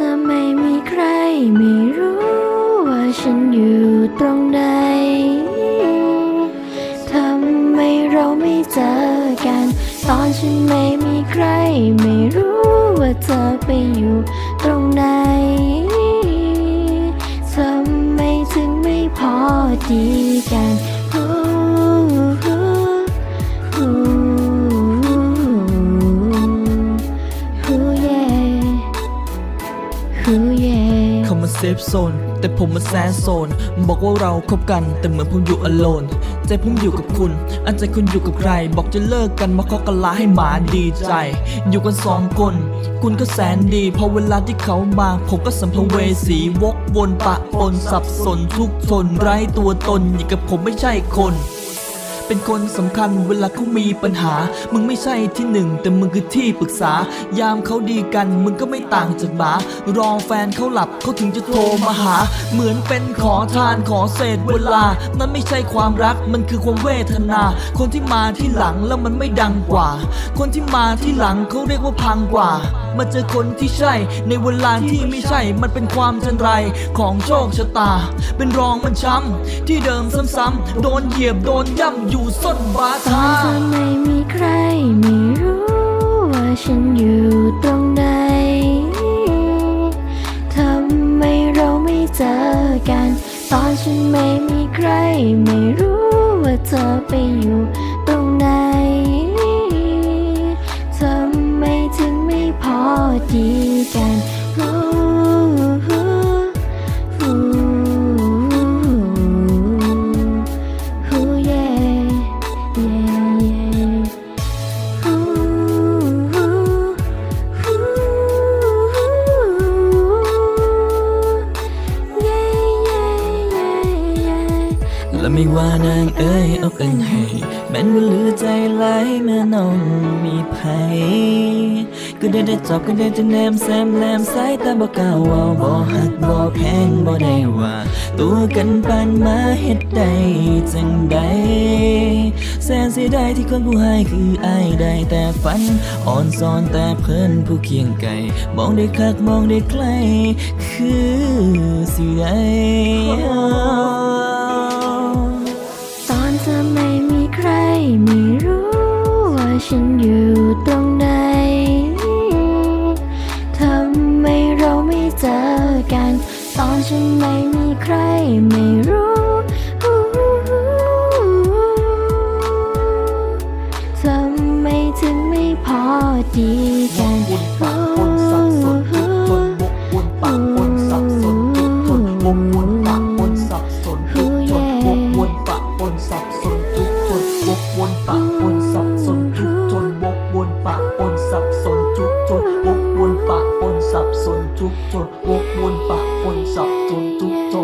จะไม่มีใครไม่รู้ว่าฉันอยู่ตรงไหนทำไมเราไม่เจอกัน ตอนฉันไม่มีใครไม่รู้ว่าเธอไปอยู่ เขามาเซฟโซน แต่ผมมาแซนโซน บอกว่าเราคบกันแต่เหมือนผมอยู่อโลนใจผมอยู่กับคุณ อันใจคุณอยู่กับใคร บอกจะเลิกกันมาเคาะกันลาให้หมาดีใจ อยู่กันสองคน คุณก็แสนดี พอเวลาที่เขามาผมก็สัมภเวสีวกวนปะปนสับสนทุกทนไร้ตัวตนอย่างกับผมไม่ใช่คน เป็นคนสำคัญเวลาเขามีปัญหา มึงไม่ใช่ที่หนึ่งแต่มึงคือที่ปรึกษา ยามเขาดีกัน มึงก็ไม่ต่างจากหมารอแฟนเขาหลับเขาถึงจะโทรมาหา เหมือนเป็นขอทานขอเศษเวลา นั่นไม่ใช่ความรักมันคือความเวทนา คนที่มาที่หลังแล้วมันไม่ดังกว่า คนที่มาที่หลังเขาเรียกว่าพังกว่า มาเจอคนที่ใช่ ในเวลาที่ไม่ใช่ มันเป็นความจันไรของโชคชะตา เป็นรองมันช้ำที่เดิมซ้ำๆโดนเหยียบโดนย่ำอยู่ส้นบาตอทานเธอไม่มีใครไม่รู้ว่าฉันอยู่ตรงไหนทำไมเราไม่เจอกัน ตอนฉันไม่มีใครไม่รู้ว่าเธอ ดีกันเพราะ และไม่ว่านางเอ้ยเอาเอิงให้ แม้นว่าหลือใจไหลแม่น้องมีภัยก็ได้ได้จอบก็ได้จะแนมแซมแลมสายตาบอกกล้าว่าบ่หักบ่แพงบ่ได้ว่า ตัวกันปานมาเฮ็ดได้จังใดแสนเสียดายที่คนผู้ให้คืออายได้แต่ฝัน อ่อนซ้อนแต่เพิ่นผู้เคียงไกลมองได้คักมองได้ไกล้คือสิไกัน ตอนฉันไม่มีใครไม่รู้ทำไมถึงไม่พอดี สับสนจุกจนวกวนปะปนสับสนจุกจนวกวนปะปนสับสนจุกจน